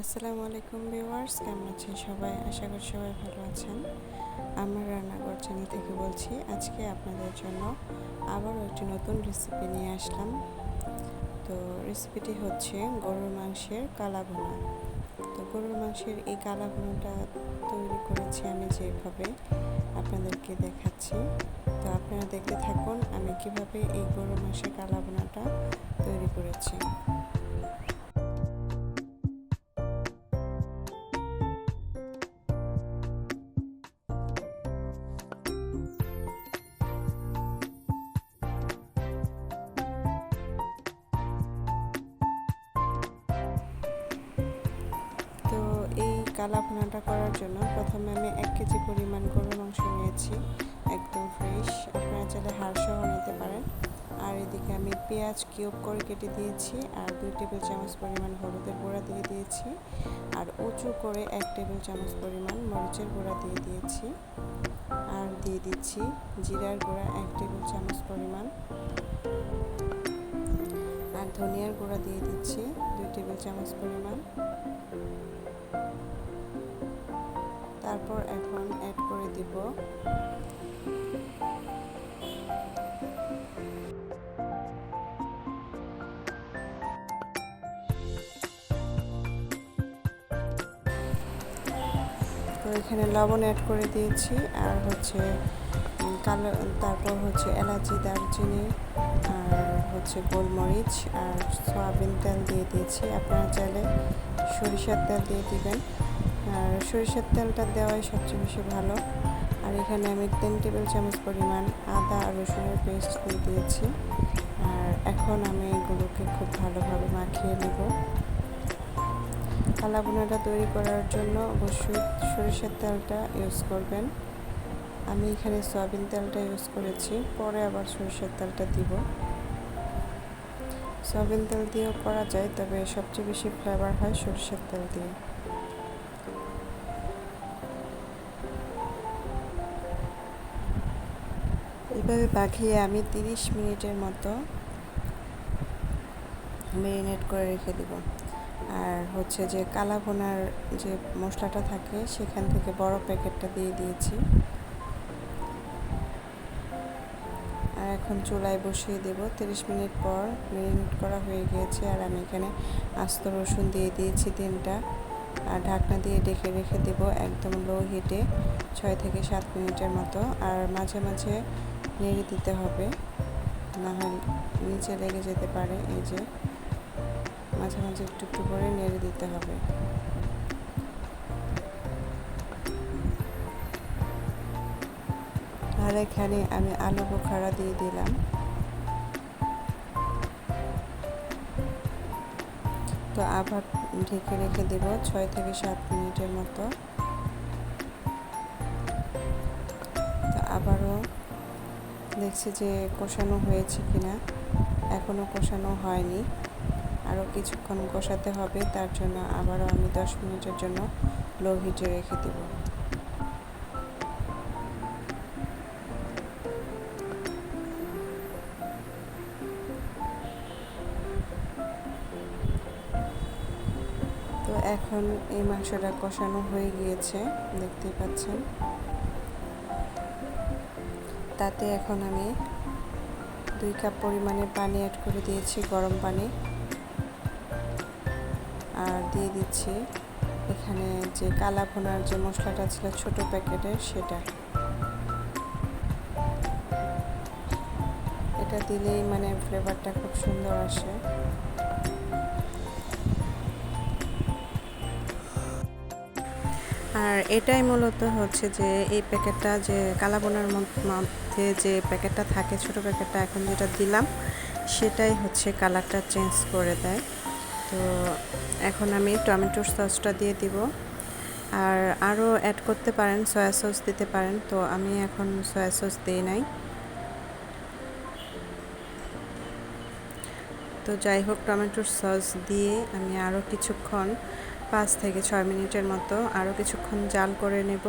আসসালামু আলাইকুম ভিউয়ার্স, কেমন আছেন সবাই? আশা করি সবাই ভালো আছেন। আমার রান্নাঘর চ্যানেল থেকে বলছি, আজকে আপনাদের জন্য আবারও একটি নতুন রেসিপি নিয়ে আসলাম। তো রেসিপিটি হচ্ছে গরুর মাংসের কালা ভুনা তো গরুর মাংসের এই কালা ভুনাটা তৈরি করেছি আমি যেভাবে আপনাদেরকে দেখাচ্ছি। তো আপনারা দেখতে থাকুন আমি কীভাবে এই গরুর মাংসের কালা ভুনাটা তৈরি করেছি। কালা ভুনাটা করার জন্য প্রথমে আমি এক কেজি পরিমাণ গরুর মাংস নিয়েছি, একদম ফ্রেশ আপনারা চাইলে হাড় সহ নিতে পারেন। আর এদিকে আমি পেঁয়াজ কিউব করে কেটে দিয়েছি, আর দুই টেবিল চামচ পরিমাণ হলুদের গুঁড়া দিয়ে দিয়েছি, আর উঁচু করে এক টেবিল চামচ পরিমাণ মরিচের গুঁড়া দিয়ে দিয়েছি। আর দিয়ে দিচ্ছি জিরার গুঁড়া এক টেবিল চামচ পরিমাণ। আর ধনিয়ার গুঁড়া দিয়ে দিচ্ছি দুই টেবিল চামচ পরিমাণ। তারপর এখন অ্যাড করে দিব। তো এখানে লবণ অ্যাড করে দিয়েছি, আর হচ্ছে কালো, তারপর হচ্ছে এলাচি, দারচিনি, আর হচ্ছে গোলমরিচ, আর সয়াবিন তেল দিয়ে দিয়েছি। আপনারা চাইলে সরিষার তেল দিয়ে দিবেন। আর সরিষার তেলটা দেওয়াই সবচেয়ে বেশি ভালো। আর এখানে আমি তিন টেবিল চামচ পরিমাণ আদা আর রসুনের পেস্ট দিয়ে দিয়েছি। আর এখন আমি এগুলোকে খুব ভালোভাবে মাখিয়ে নেব। কালাবোনাটা তৈরি করার জন্য অবশ্যই সরিষার তেলটা ইউজ করবেন। আমি এখানে সয়াবিন তেলটা ইউজ করেছি, পরে আবার সরিষার তেলটা দিব। সয়াবিন তেল দিয়েও করা যায়, তবে সবচেয়ে বেশি ফ্লেভার হয় সরিষার তেল দিয়ে। এভাবে পাখিয়ে আমি তিরিশ মিনিটের মতো মেরিনেট করে রেখে দেব। আর হচ্ছে যে কালা ভোনার যে মশলাটা থাকে, সেখান থেকে বড় প্যাকেটটা দিয়ে দিয়েছি। আর এখন চুলায় বসিয়ে দেব। তিরিশ মিনিট পর মেরিনেট করা হয়ে গিয়েছে। আর আমি এখানে আস্ত রসুন দিয়ে দিয়েছি তিনটা। আর ঢাকনা দিয়ে ডেকে রেখে দেব একদম লো হিটে ছয় থেকে সাত মিনিটের মতো। আর মাঝে মাঝে নেড়ে দিতে হবে। না হয় নিচে লেগে যেতে পারে, এই যে। মাঝে মাঝে একটু একটু করে নেড়ে দিতে হবে। আর এখানে আমি আলু বোখারা দিয়ে দিলাম। তো আবার ঢেকে রেখে দেব ছয় থেকে সাত মিনিটের মতো। দেখছি যে কষানো হয়েছে কিনা। এখনও কষানো হয়নি। আরও কিছুক্ষণ কষাতে হবে, তার জন্য আবারও আমি দশ মিনিটের জন্য লো হিটে রেখে দেব। তো এখন এই মাংসটা কষানো হয়ে গিয়েছে, দেখতেই পাচ্ছেন। তাতে এখন আমি দুই কাপ পরিমাণে পানি অ্যাড করে দিয়েছি, গরম পানি। আর দিয়ে দিচ্ছি এখানে যে কালা ভোনার যে মশলাটা ছিল ছোট প্যাকেটের সেটা। এটা দিলেই মানে ফ্লেভারটা খুব সুন্দর আসে। আর এটাই মূলত হচ্ছে যে এই প্যাকেটটা যে কালাবোনার মধ্যে যে প্যাকেটটা থাকে, ছোট প্যাকেটটা এখন যেটা দিলাম, সেটাই হচ্ছে কালারটা চেঞ্জ করে দেয়। তো এখন আমি টমেটোর সসটা দিয়ে দিব। আর আরও অ্যাড করতে পারেন সয়া সস দিতে পারেন। তো আমি এখন সয়া সস দিই নাই। তো যাই হোক টমেটোর সস দিয়ে আমি আরও কিছুক্ষণ, পাঁচ থেকে ছয় মিনিটের মতো আরও কিছুক্ষণ জাল করে নেব।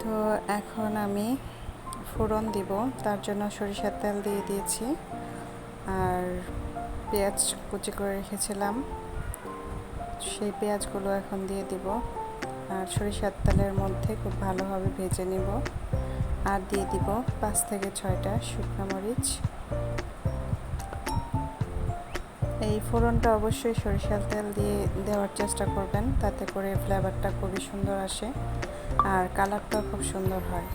তো এখন আমি ফোড়ন দিব, তার জন্য সরিষার তেল দিয়ে দিয়েছি। আর পেঁয়াজ কুচি করে রেখেছিলাম, সেই পেঁয়াজগুলো এখন দিয়ে দিব। আর সরিষার তেলের মধ্যে খুব ভালোভাবে ভেজে নিব। আর দিয়ে দিব পাঁচ থেকে ছয়টা শুকনো মরিচ। এই ফোড়নটা অবশ্যই সরিষার তেল দিয়ে দেওয়ার চেষ্টা করবেন, তাতে করে ফ্লেভারটা খুবই সুন্দর আসে। আর কালারটাও খুব সুন্দর হয়।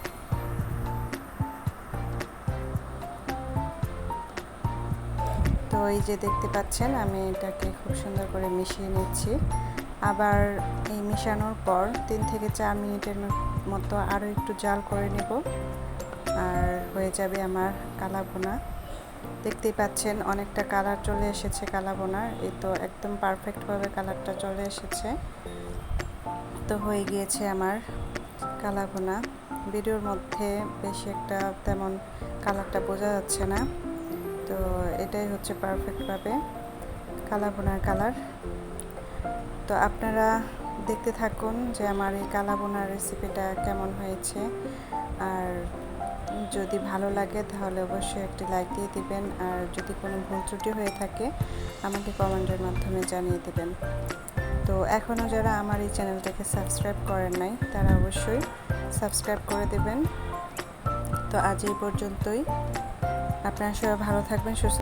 তো এই যে দেখতে পাচ্ছেন, আমি এটাকে খুব সুন্দর করে মিশিয়ে নিচ্ছি। আবার এই মিশানোর পর তিন থেকে চার মিনিটের মতো আরও একটু জাল করে নেব। আর হয়ে যাবে আমার কালাবোনা। দেখতেই পাচ্ছেন, অনেকটা কালার চলে এসেছে কালাবোনার এই তো একদম পারফেক্টভাবে কালারটা চলে এসেছে। তো হয়ে গিয়েছে আমার কালাবোনা ভিডিওর মধ্যে বেশি একটা তেমন কালারটা বোঝা যাচ্ছে না। তো এটাই হচ্ছে পারফেক্টভাবে কালাবোনার কালার। তো আপনারা দেখতে থাকুন যে আমার এই কালাবোনার রেসিপিটা কেমন হয়েছে। আর যদি ভালো লাগে তাহলে অবশ্যই একটি লাইক দিয়ে দিবেন। আর যদি কোনো ভুল ত্রুটি হয়ে থাকে, আমাকে কমেন্টের মাধ্যমে জানিয়ে দেবেন। তো এখনও যারা আমার এই চ্যানেলটাকে সাবস্ক্রাইব করেন নাই, তারা অবশ্যই সাবস্ক্রাইব করে দেবেন। তো আজ এই পর্যন্তই। আপনারা সবাই ভালো থাকবেন, সুস্থ